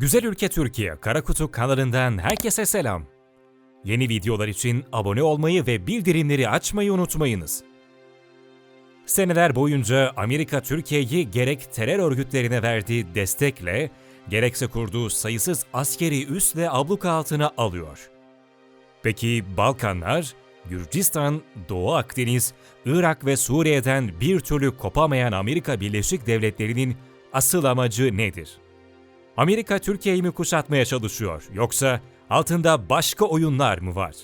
Güzel Ülke Türkiye Karakutu kanalından herkese selam. Yeni videolar için abone olmayı ve bildirimleri açmayı unutmayınız. Seneler boyunca Amerika Türkiye'yi gerek terör örgütlerine verdiği destekle, gerekse kurduğu sayısız askeri üsle abluka altına alıyor. Peki Balkanlar, Gürcistan, Doğu Akdeniz, Irak ve Suriye'den bir türlü kopamayan Amerika Birleşik Devletleri'nin asıl amacı nedir? Amerika Türkiye'yi mi kuşatmaya çalışıyor yoksa altında başka oyunlar mı var?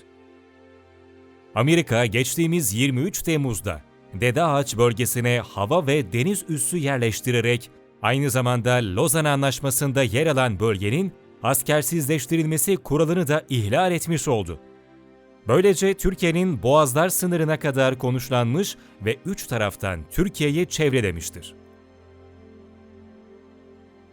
Amerika geçtiğimiz 23 Temmuz'da Dede Ağaç bölgesine hava ve deniz üssü yerleştirerek aynı zamanda Lozan Anlaşması'nda yer alan bölgenin askersizleştirilmesi kuralını da ihlal etmiş oldu. Böylece Türkiye'nin Boğazlar sınırına kadar konuşlanmış ve üç taraftan Türkiye'yi çevrelemiştir.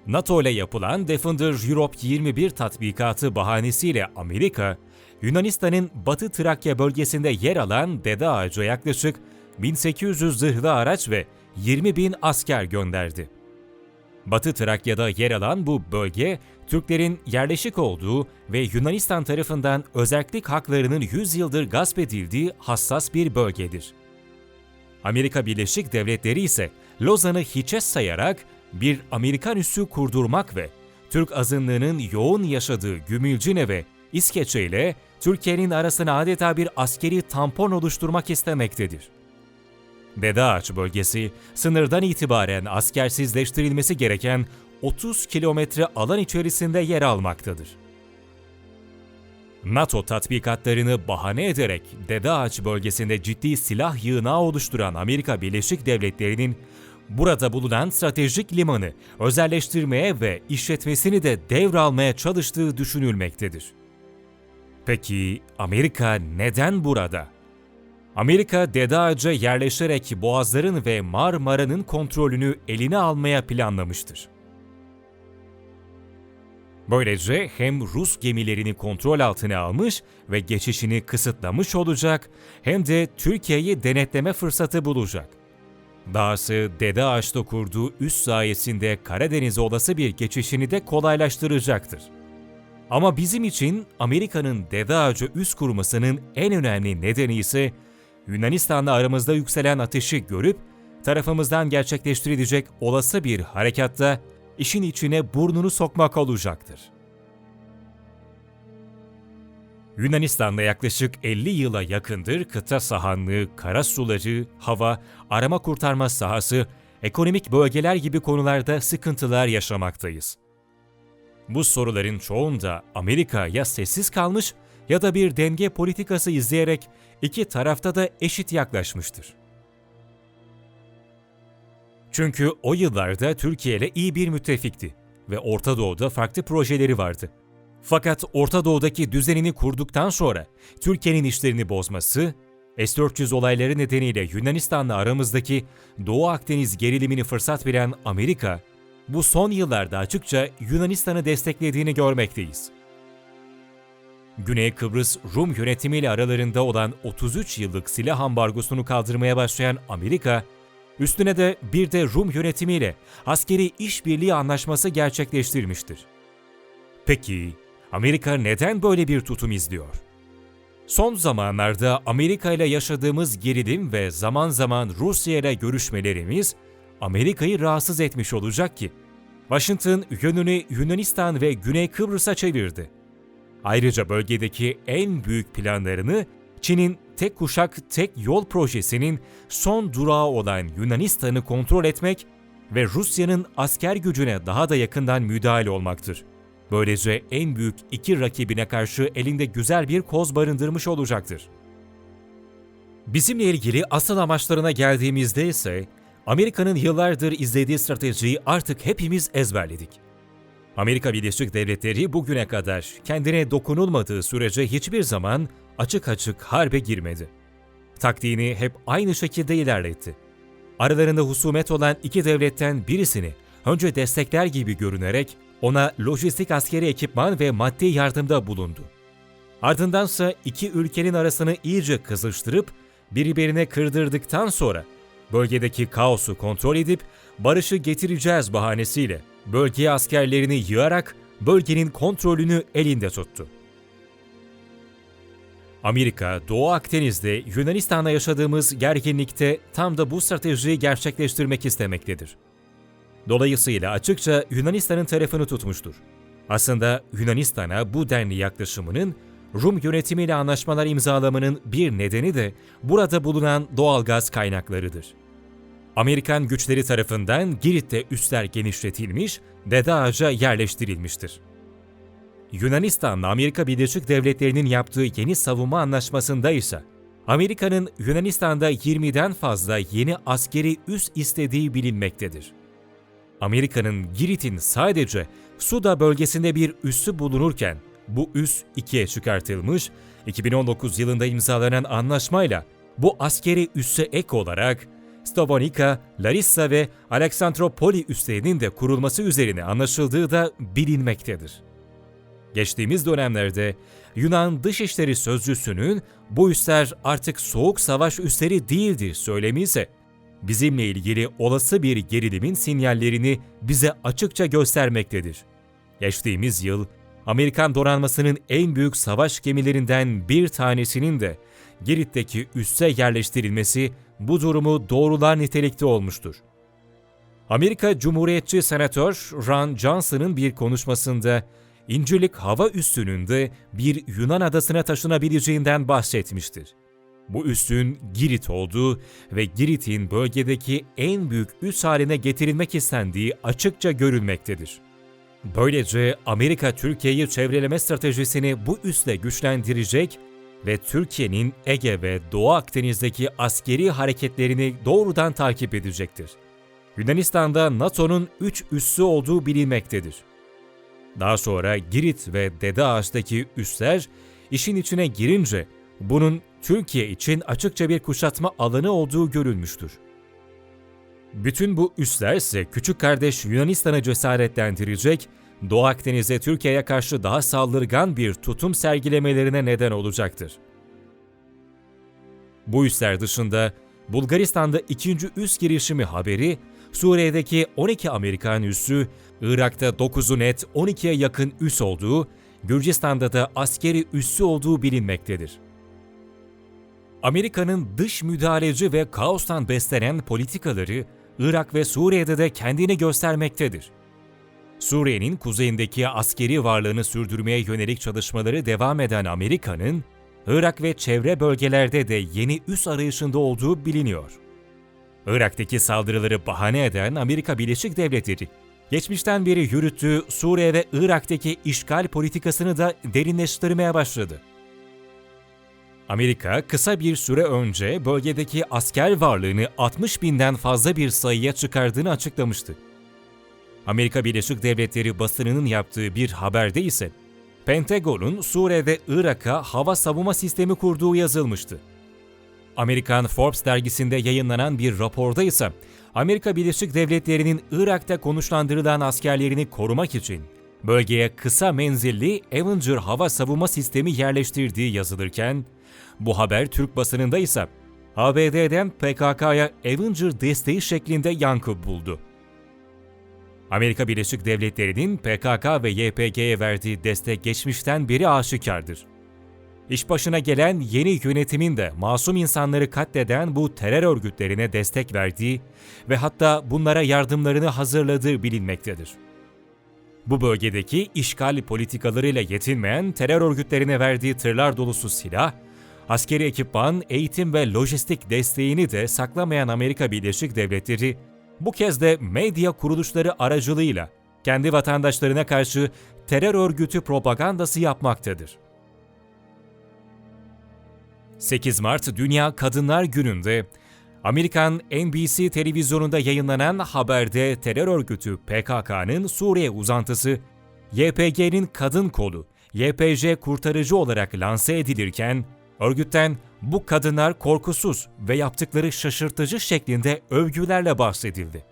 NATO ile yapılan Defender Europe 21 tatbikatı bahanesiyle Amerika, Yunanistan'ın Batı Trakya bölgesinde yer alan Dede Ağaç'a yaklaşık 1800 zırhlı araç ve 20 bin asker gönderdi. Batı Trakya'da yer alan bu bölge, Türklerin yerleşik olduğu ve Yunanistan tarafından özellik haklarının 100 yıldır gasp edildiği hassas bir bölgedir. Amerika Birleşik Devletleri ise Lozan'ı hiçe sayarak bir Amerikan üssü kurdurmak ve Türk azınlığının yoğun yaşadığı Gümülcine ve İskeçe ile Türkiye'nin arasına adeta bir askeri tampon oluşturmak istemektedir. Dede Ağaç bölgesi sınırdan itibaren askersizleştirilmesi gereken 30 kilometre alan içerisinde yer almaktadır. NATO tatbikatlarını bahane ederek Dede Ağaç bölgesinde ciddi silah yığınağı oluşturan Amerika Birleşik Devletleri'nin burada bulunan stratejik limanı özelleştirmeye ve işletmesini de devralmaya çalıştığı düşünülmektedir. Peki Amerika neden burada? Amerika Dede yerleşerek Boğazların ve Marmara'nın kontrolünü eline almaya planlamıştır. Böylece hem Rus gemilerini kontrol altına almış ve geçişini kısıtlamış olacak hem de Türkiye'yi denetleme fırsatı bulacak. Dahası Dede Ağaç'ta kurduğu üs sayesinde Karadeniz'e olası bir geçişini de kolaylaştıracaktır. Ama bizim için Amerika'nın Dede Ağacı üs kurmasının en önemli nedeni ise Yunanistan'la aramızda yükselen ateşi görüp tarafımızdan gerçekleştirilecek olası bir harekatta işin içine burnunu sokmak olacaktır. Yunanistan'da yaklaşık 50 yıla yakındır kıta sahanlığı, kara suları, hava, arama kurtarma sahası, ekonomik bölgeler gibi konularda sıkıntılar yaşamaktayız. Bu soruların çoğunda Amerika ya sessiz kalmış ya da bir denge politikası izleyerek iki tarafta da eşit yaklaşmıştır. Çünkü o yıllarda Türkiye ile iyi bir müttefikti ve Orta Doğu'da farklı projeleri vardı. Fakat Orta Doğu'daki düzenini kurduktan sonra Türkiye'nin işlerini bozması, S-400 olayları nedeniyle Yunanistan'la aramızdaki Doğu Akdeniz gerilimini fırsat veren Amerika, bu son yıllarda açıkça Yunanistan'ı desteklediğini görmekteyiz. Güney Kıbrıs Rum yönetimiyle aralarında olan 33 yıllık silah ambargosunu kaldırmaya başlayan Amerika, üstüne de bir de Rum yönetimiyle askeri işbirliği anlaşması gerçekleştirmiştir. Peki Amerika neden böyle bir tutum izliyor? Son zamanlarda Amerika ile yaşadığımız gerilim ve zaman zaman Rusya ile görüşmelerimiz Amerika'yı rahatsız etmiş olacak ki Washington yönünü Yunanistan ve Güney Kıbrıs'a çevirdi. Ayrıca bölgedeki en büyük planlarını Çin'in tek kuşak tek yol projesinin son durağı olan Yunanistan'ı kontrol etmek ve Rusya'nın asker gücüne daha da yakından müdahale olmaktır. Böylece en büyük iki rakibine karşı elinde güzel bir koz barındırmış olacaktır. Bizimle ilgili asıl amaçlarına geldiğimizde ise Amerika'nın yıllardır izlediği stratejiyi artık hepimiz ezberledik. Amerika Birleşik Devletleri bugüne kadar kendine dokunulmadığı sürece hiçbir zaman açık açık harbe girmedi. Taktiğini hep aynı şekilde ilerletti. Aralarında husumet olan iki devletten birisini önce destekler gibi görünerek ona lojistik askeri ekipman ve maddi yardımda bulundu. Ardındansa iki ülkenin arasını iyice kızıştırıp birbirine kırdırdıktan sonra bölgedeki kaosu kontrol edip barışı getireceğiz bahanesiyle bölgeye askerlerini yığarak bölgenin kontrolünü elinde tuttu. Amerika, Doğu Akdeniz'de Yunanistan'la yaşadığımız gerginlikte tam da bu stratejiyi gerçekleştirmek istemektedir. Dolayısıyla açıkça Yunanistan'ın tarafını tutmuştur. Aslında Yunanistan'a bu denli yaklaşımının Rum yönetimiyle anlaşmalar imzalamanın bir nedeni de burada bulunan doğal gaz kaynaklarıdır. Amerikan güçleri tarafından Girit'te üsler genişletilmiş, Dede Ağaç'a yerleştirilmiştir. Yunanistan'la Amerika Birleşik Devletleri'nin yaptığı yeni savunma anlaşmasında ise Amerika'nın Yunanistan'da 20'den fazla yeni askeri üs istediği bilinmektedir. Amerika'nın Girit'in sadece Suda bölgesinde bir üssü bulunurken bu üs ikiye çıkartılmış, 2019 yılında imzalanan anlaşmayla bu askeri üsse ek olarak Stavonika, Larissa ve Aleksandropoli üslerinin de kurulması üzerine anlaşıldığı da bilinmektedir. Geçtiğimiz dönemlerde Yunan Dışişleri Sözcüsü'nün bu üsler artık soğuk savaş üsleri değildir söylemi ise bizimle ilgili olası bir gerilimin sinyallerini bize açıkça göstermektedir. Geçtiğimiz yıl Amerikan donanmasının en büyük savaş gemilerinden bir tanesinin de Girit'teki üsse yerleştirilmesi bu durumu doğrular nitelikte olmuştur. Amerika Cumhuriyetçi Senatör Ron Johnson'ın bir konuşmasında İncirlik hava üssünün de bir Yunan adasına taşınabileceğinden bahsetmiştir. Bu üssün Girit olduğu ve Girit'in bölgedeki en büyük üs haline getirilmek istendiği açıkça görülmektedir. Böylece Amerika Türkiye'yi çevreleme stratejisini bu üsle güçlendirecek ve Türkiye'nin Ege ve Doğu Akdeniz'deki askeri hareketlerini doğrudan takip edecektir. Yunanistan'da NATO'nun 3 üssü olduğu bilinmektedir. Daha sonra Girit ve Dede Ağaç'taki üsler işin içine girince bunun Türkiye için açıkça bir kuşatma alanı olduğu görülmüştür. Bütün bu üsler ise küçük kardeş Yunanistan'ı cesaretlendirecek, Doğu Akdeniz'e Türkiye'ye karşı daha saldırgan bir tutum sergilemelerine neden olacaktır. Bu üsler dışında Bulgaristan'da ikinci üs girişimi haberi, Suriye'deki 12 Amerikan üssü, Irak'ta 9'u net 12'ye yakın üs olduğu, Gürcistan'da da askeri üssü olduğu bilinmektedir. Amerika'nın dış müdahaleci ve kaostan beslenen politikaları Irak ve Suriye'de de kendini göstermektedir. Suriye'nin kuzeyindeki askeri varlığını sürdürmeye yönelik çalışmaları devam eden Amerika'nın, Irak ve çevre bölgelerde de yeni üs arayışında olduğu biliniyor. Irak'taki saldırıları bahane eden Amerika Birleşik Devletleri, geçmişten beri yürüttüğü Suriye ve Irak'taki işgal politikasını da derinleştirmeye başladı. Amerika kısa bir süre önce bölgedeki asker varlığını 60 binden fazla bir sayıya çıkardığını açıklamıştı. Amerika Birleşik Devletleri basınının yaptığı bir haberde ise Pentagon'un Suriye ve Irak'a hava savunma sistemi kurduğu yazılmıştı. Amerikan Forbes dergisinde yayınlanan bir raporda ise Amerika Birleşik Devletleri'nin Irak'ta konuşlandırılan askerlerini korumak için bölgeye kısa menzilli Avenger hava savunma sistemi yerleştirdiği yazılırken, bu haber Türk basınında ise ABD'den PKK'ya Avenger desteği şeklinde yankı buldu. Amerika Birleşik Devletleri'nin PKK ve YPG'ye verdiği destek geçmişten beri aşikardır. İş başına gelen yeni yönetimin de masum insanları katleden bu terör örgütlerine destek verdiği ve hatta bunlara yardımlarını hazırladığı bilinmektedir. Bu bölgedeki işgal politikalarıyla yetinmeyen terör örgütlerine verdiği tırlar dolusu silah, askeri ekipman, eğitim ve lojistik desteğini de saklamayan Amerika Birleşik Devletleri, bu kez de medya kuruluşları aracılığıyla kendi vatandaşlarına karşı terör örgütü propagandası yapmaktadır. 8 Mart Dünya Kadınlar Günü'nde Amerikan NBC televizyonunda yayınlanan haberde terör örgütü PKK'nın Suriye uzantısı YPG'nin kadın kolu YPJ kurtarıcı olarak lanse edilirken örgütten bu kadınlar korkusuz ve yaptıkları şaşırtıcı şeklinde övgülerle bahsedildi.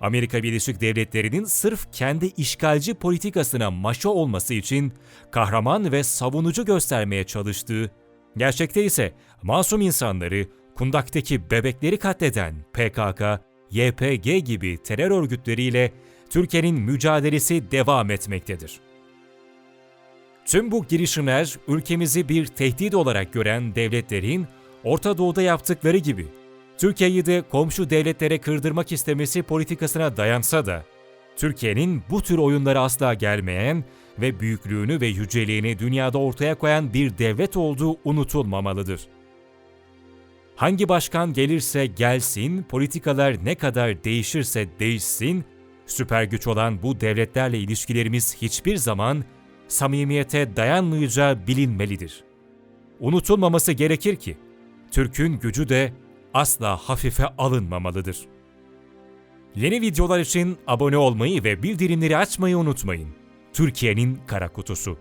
Amerika Birleşik Devletleri'nin sırf kendi işgalci politikasına maşa olması için kahraman ve savunucu göstermeye çalıştığı, gerçekte ise masum insanları, kundaktaki bebekleri katleden PKK, YPG gibi terör örgütleriyle Türkiye'nin mücadelesi devam etmektedir. Tüm bu girişimler ülkemizi bir tehdit olarak gören devletlerin Orta Doğu'da yaptıkları gibi Türkiye'yi de komşu devletlere kırdırmak istemesi politikasına dayansa da Türkiye'nin bu tür oyunlara asla gelmeyen ve büyüklüğünü ve yüceliğini dünyada ortaya koyan bir devlet olduğu unutulmamalıdır. Hangi başkan gelirse gelsin, politikalar ne kadar değişirse değişsin, süper güç olan bu devletlerle ilişkilerimiz hiçbir zaman samimiyete dayanmayacağı bilinmelidir. Unutulmaması gerekir ki, Türk'ün gücü de asla hafife alınmamalıdır. Yeni videolar için abone olmayı ve bildirimleri açmayı unutmayın. Türkiye'nin Kara Kutusu.